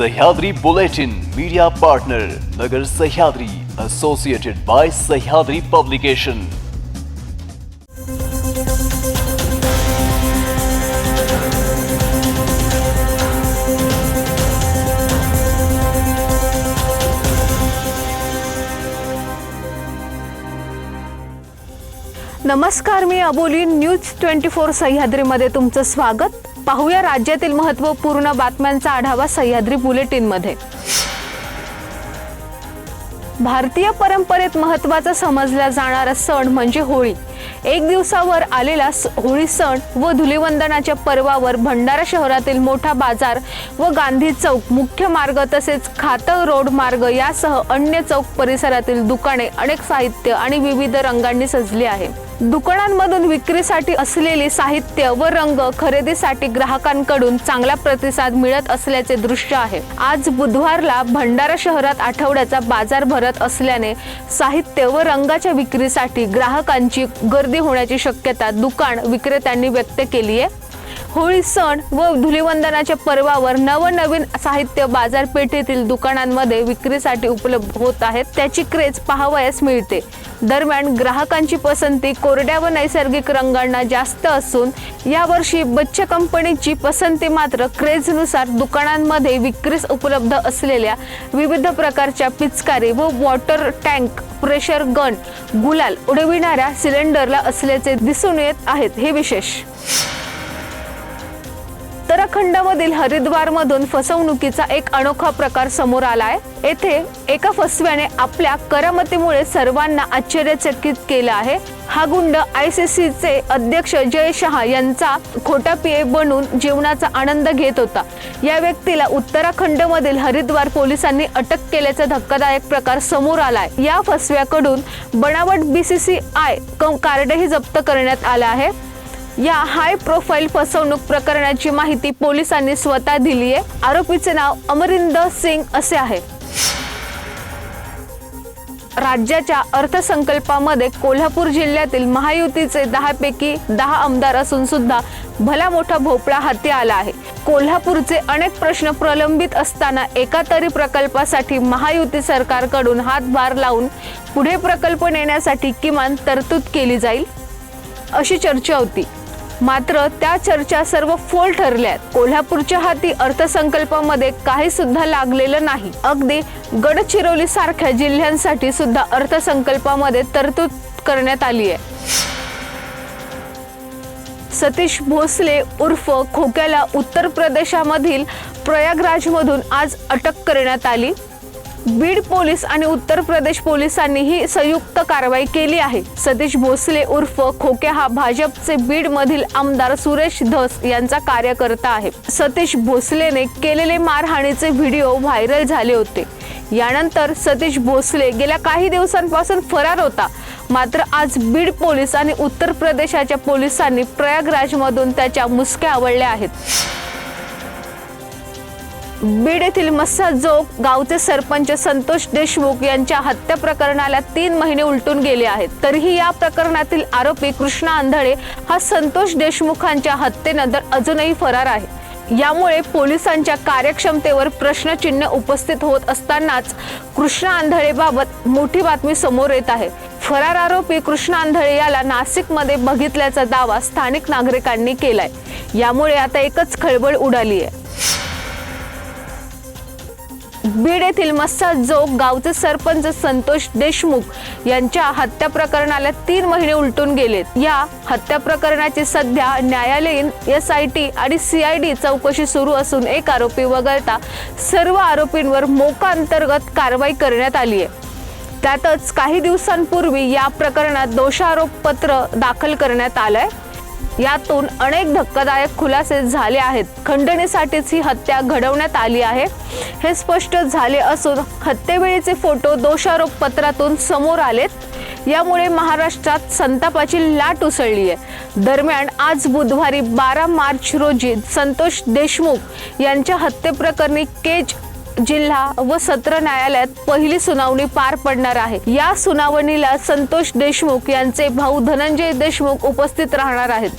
Sahyadri Bulletin media partner Nagar Sahyadri associated by Sahyadri publication नमस्कार मी Aboli news twenty four सह्याद्रीमध्ये तुमचं स्वागत. पाहूया राज्यातील महत्त्वपूर्ण बातम्यांचा आढावा सह्याद्री बुलेटिनमध्ये. भारतीय परंपरेत महत्त्वाचा समजला जाणारा सण म्हणजे होळी. एक दिवसावर आलेला स- होळी सण व धुलिवंदनाच्या पर्वावर भंडारा शहरातील मोठा बाजार व गांधी चौक मुख्य मार्ग तसेच खातळ रोड मार्ग यासह अन्य चौक परिसरातील दुकाने अनेक साहित्य आणि विविध रंगांनी सजली आहे. दुकानांमधून विक्रीसाठी असलेले साहित्य व रंग खरेदीसाठी ग्राहकांकडून चांगला प्रतिसाद मिळत असल्याचे दृश्य आहे. आज बुधवारला भंडारा शहरात आठवड्याचा बाजार भरत असल्याने साहित्य व रंगाच्या विक्रीसाठी ग्राहकांची गर्दी होण्याची शक्यता दुकान विक्रेत्यांनी व्यक्त केली आहे होळी सण व धुलिवंदनाच्या पर्वावर नवनवीन साहित्य बाजारपेठेतील दुकानांमध्ये विक्रीसाठी उपलब्ध होत आहेत. त्याची क्रेज पाहावयास मिळते. दरम्यान ग्राहकांची पसंती कोरड्या व नैसर्गिक रंगांना जास्त असून यावर्षी बच्च कंपनीची पसंती मात्र क्रेजनुसार दुकानांमध्ये विक्रीस उपलब्ध असलेल्या विविध प्रकारच्या पिचकारी व वॉटर टँक प्रेशर गन गुलाल उडविणाऱ्या सिलेंडरला असल्याचे दिसून येत आहेत. हे विशेष उत्तराखंडमधील हरिद्वारमधून फसवणुकीचा एक अनोखा प्रकार समोर आलाय. येथे एका फसव्याने आपल्या करामतीमुळे सर्वांना आश्चर्यचकित केलं आहे. हा गुंड आय सी सीचे अध्यक्ष जय शहा यांचा खोटा पीए बनून जीवनाचा आनंद घेत होता. या व्यक्तीला उत्तराखंडमधील हरिद्वार पोलिसांनी अटक केल्याचा धक्कादायक प्रकार समोर आलाय. या फसव्याकडून बनावट बीसीसीआय कार्डही जप्त करण्यात आलं आहे. या हाय प्रोफाईल फसवणूक प्रकरणाची माहिती पोलिसांनी स्वतः दिली आहे. आरोपीचे नाव अमरिंदर सिंग असे आहे. राज्याच्या अर्थसंकल्पामध्ये कोल्हापूर जिल्ह्यातील महायुतीचे दहा पैकी दहा आमदार असून सुद्धा भला मोठा भोपळा हाती आला आहे. कोल्हापूरचे अनेक प्रश्न प्रलंबित असताना एका तरी प्रकल्पासाठी महायुती सरकारकडून हातभार लावून पुढे प्रकल्प नेण्यासाठी किमान तरतूद केली जाईल अशी चर्चा होती. मात्र त्या चर्चा सर्व फोल ठरल्या कोल्हापूरच्या हाती अर्थसंकल्पामध्ये काही सुद्धा लागलेलं नाही. अगदी गडचिरोली सारख्या जिल्ह्यांसाठी सुद्धा अर्थसंकल्पामध्ये तरतूद करण्यात आली आहे. सतीश भोसले उर्फ खोक्याला उत्तर प्रदेशामधील प्रयागराजमधून आज अटक करण्यात आली. बीड पोलीस आणि उत्तर प्रदेश पोलिसांनीही संयुक्त कारवाई केली आहे. सतीश भोसले उर्फ खोके हा भाजपचे बीड मधील आमदार सुरेश धस यांचा कार्यकर्ता आहे. सतीश भोसलेने केलेले मारहाणीचे व्हिडिओ व्हायरल झाले होते. यानंतर सतीश भोसले गेल्या काही दिवसांपासून फरार होता. मात्र आज बीड पोलीस आणि उत्तर प्रदेशाच्या पोलिसांनी प्रयागराजमधून त्याच्या मुसक्या आवळल्या आहेत. बीड येथील मस्साजोग गावचे सरपंच संतोष देशमुख यांच्या हत्या प्रकरणाला तीन महिने उलटून गेले आहेत. तरीही या प्रकरणातील आरोपी कृष्णा आंधळे हा संतोष देशमुखांच्या हत्येनंतर अजूनही फरार आहे. यामुळे पोलिसांच्या कार्यक्षमतेवर प्रश्नचिन्ह उपस्थित होत असतानाच कृष्णा आंधळेबाबत मोठी बातमी समोर येत आहे. फरार आरोपी कृष्णा आंधळे याला नाशिकमध्ये बघितल्याचा दावा स्थानिक नागरिकांनी केलाय. यामुळे आता एकच खळबळ उडाली आहे. बीड येथील मस्साजोग गावचे सरपंच संतोष देशमुख यांच्या हत्या प्रकरणाला तीन महिने उलटून गेलेत. या हत्या प्रकरणाची सध्या न्यायालयीन एस आय टी आणि सी आय डी चौकशी सुरू असून एक आरोपी वगळता सर्व आरोपींवर मोका अंतर्गत कारवाई करण्यात आली आहे. त्यातच काही दिवसांपूर्वी या प्रकरणात दोषारोप पत्र दाखल करण्यात आलंय. यातून अनेक धक्कादायक खुलासे झाले आहेत. खंडणीसाठीच ही हत्या घडवण्यात आली आहे. हे स्पष्ट झाले असून हत्येवेळीचे फोटो दोषारोप पत्रातून समोर आलेत. यामुळे महाराष्ट्रात संतापाची लाट उसळली आहे. दरम्यान आज बुधवारी बारा मार्च रोजी संतोष देशमुख यांच्या हत्येप्रकरणी केज जिल्हा व सत्र न्यायालयात पहिली सुनावणी पार पडणार आहे. या सुनावणीला संतोष देशमुख यांचे भाऊ धनंजय देशमुख उपस्थित राहणार आहेत.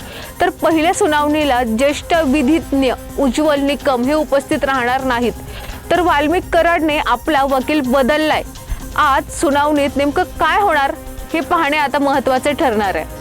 तर पहिल्या सुनावणीला ज्येष्ठ विधिज्ञ उज्ज्वल निकम हे उपस्थित राहणार नाहीत. तर वाल्मिक कराडने आपला वकील बदललाय. आज सुनावणीत नेमकं काय होणार हे पाहणे आता महत्त्वाचे ठरणार आहे.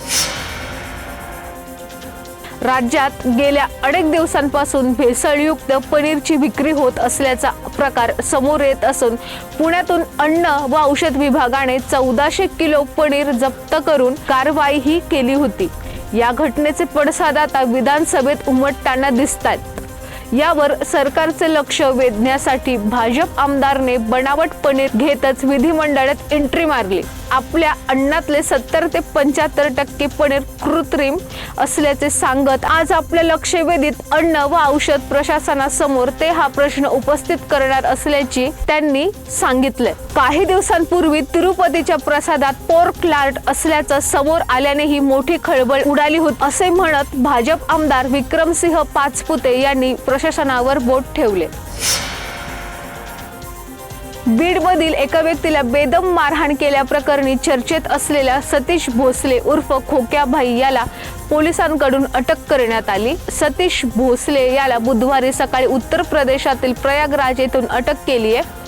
राज्यात गेल्या अनेक दिवसांपासून भेसळयुक्त पनीरची विक्री होत असल्याचा प्रकार समोर येत असून पुण्यातून अन्न व औषध विभागाने चौदाशे किलो पनीर जप्त करून कारवाईही केली होती. या घटनेचे पडसाद आता विधानसभेत उमटताना दिसत आहेत यावर सरकारचे लक्ष वेधण्यासाठी भाजप आमदारने बनावट पनीर घेतच विधिमंडळात एंट्री मारली. आपल्या अन्नातले सत्तर ते पंच्याहत्तर टक्के पनीर कृत्रिम असल्याचे सांगत आज आपल्या लक्षवेधीत अन्न व औषध प्रशासनासमोर ते हा प्रश्न उपस्थित करणार असल्याची त्यांनी सांगितले. काही दिवसांपूर्वी तिरुपतीच्या प्रसादात पोर्क लार्ट असल्याचं समोर आल्याने ही मोठी खळबळ उडाली होती असे म्हणत भाजप आमदार विक्रमसिंह पाचपुते यांनी प्रशासनावर बोट ठेवले. बीडमधील एका व्यक्तीला बेदम मारहाण केल्याप्रकरणी चर्चेत असलेल्या सतीश भोसले उर्फ खोक्याभाई याला पोलिसांकडून अटक करण्यात आली. सतीश भोसले याला बुधवारी सकाळी उत्तर प्रदेशातील प्रयागराज येथून अटक केली आहे.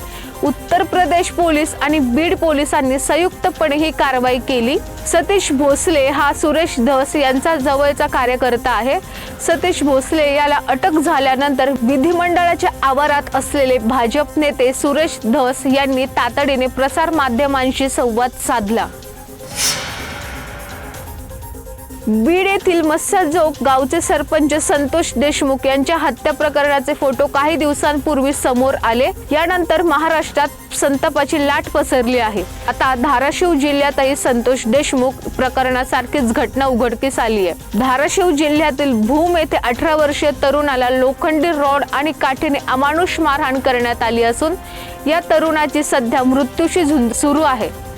उत्तर प्रदेश पोलीस आणि बीड पोलिसांनी संयुक्तपणे ही कारवाई केली. सतीश भोसले हा सुरेश धस यांचा जवळचा कार्यकर्ता आहे. सतीश भोसले याला अटक झाल्यानंतर विधिमंडळाच्या आवारात असलेले भाजप नेते सुरेश धस यांनी तातडीने प्रसार माध्यमांशी संवाद साधला. बीड येथील मत्स्यजोग गावचे सरपंच संतोष देशमुख यांच्या हत्या प्रकरणाचे फोटो काही दिवसांपूर्वी समोर आले. यानंतर महाराष्ट्रात संतापाची लाट पसरली आहे. आता धाराशिव जिल्ह्यातही संतोष देशमुख प्रकरणासारखीच घटना उघडकीस आली आहे. धाराशिव जिल्ह्यातील भूम येथे अठरा वर्षीय तरुणाला लोखंडी रॉड आणि काठीने अमानुष मारहाण करण्यात आली असून या तरुणाची सध्या मृत्यूशी झुंज सुरू आहे.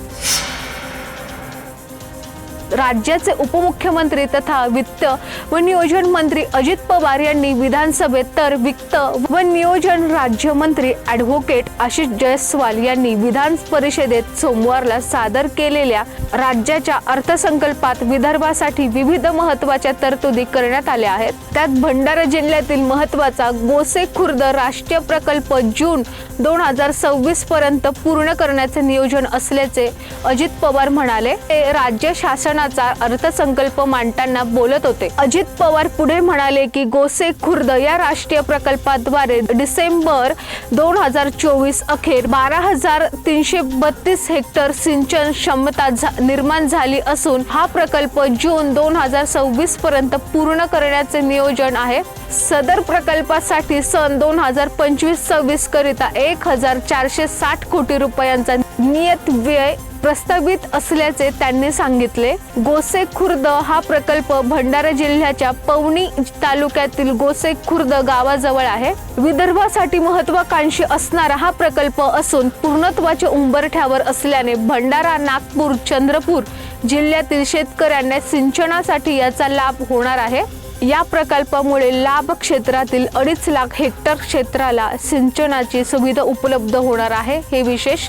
राज्याचे उपमुख्यमंत्री तथा वित्त व नियोजन मंत्री अजित पवार यांनी विधानसभेत तर वित्त व नियोजन राज्यमंत्री ॲडव्होकेट आशिष जयस्वाल यांनी विधान परिषदेत सोमवारला सादर केलेल्या राज्याच्या अर्थसंकल्पात विदर्भासाठी विविध महत्त्वाच्या तरतुदी करण्यात आल्या आहेत. त्यात भंडारा जिल्ह्यातील महत्त्वाचा गोसे खुर्द राष्ट्रीय प्रकल्प जून दोन हजार सव्वीस पर्यंत पूर्ण करण्याचे नियोजन असल्याचे अजित पवार म्हणाले. ते राज्य शासनाचा अर्थसंकल्प मांडताना बोलत होते. अजित पवार पुढे म्हणाले की गोसे खुर्द या राष्ट्रीय प्रकल्पाद्वारे डिसेंबर दोन हजार चोवीस अखेर बारा हजार तीनशे बत्तीस हेक्टर सिंचन क्षमता झा- निर्माण झाली असून हा प्रकल्प जून दोन हजार सव्वीस पर्यंत पूर्ण करण्याचे नियोजन आहे. सदर प्रकल्पासाठी सन दोन हजार पंचवीस सव्वीस करिता एक हजार चारशे साठ कोटी रुपयांचा नियत व्यय प्रस्तावित असल्याचे त्यांनी सांगितले. गोसे खुर्द हा प्रकल्प भंडारा जिल्ह्याच्या पवनी तालुक्यातील गोसे खुर्द गावाजवळ आहे. विदर्भासाठी महत्वाकांक्षी असणारा हा प्रकल्प असून पूर्णत्वाच्या उंबरठ्यावर असल्याने भंडारा नागपूर चंद्रपूर जिल्ह्यातील शेतकऱ्यांना सिंचनासाठी याचा लाभ होणार आहे. या प्रकल्पामुळे लाभ क्षेत्रातील अडीच लाख हेक्टर क्षेत्राला सिंचनाची सुविधा उपलब्ध होणार आहे. हे विशेष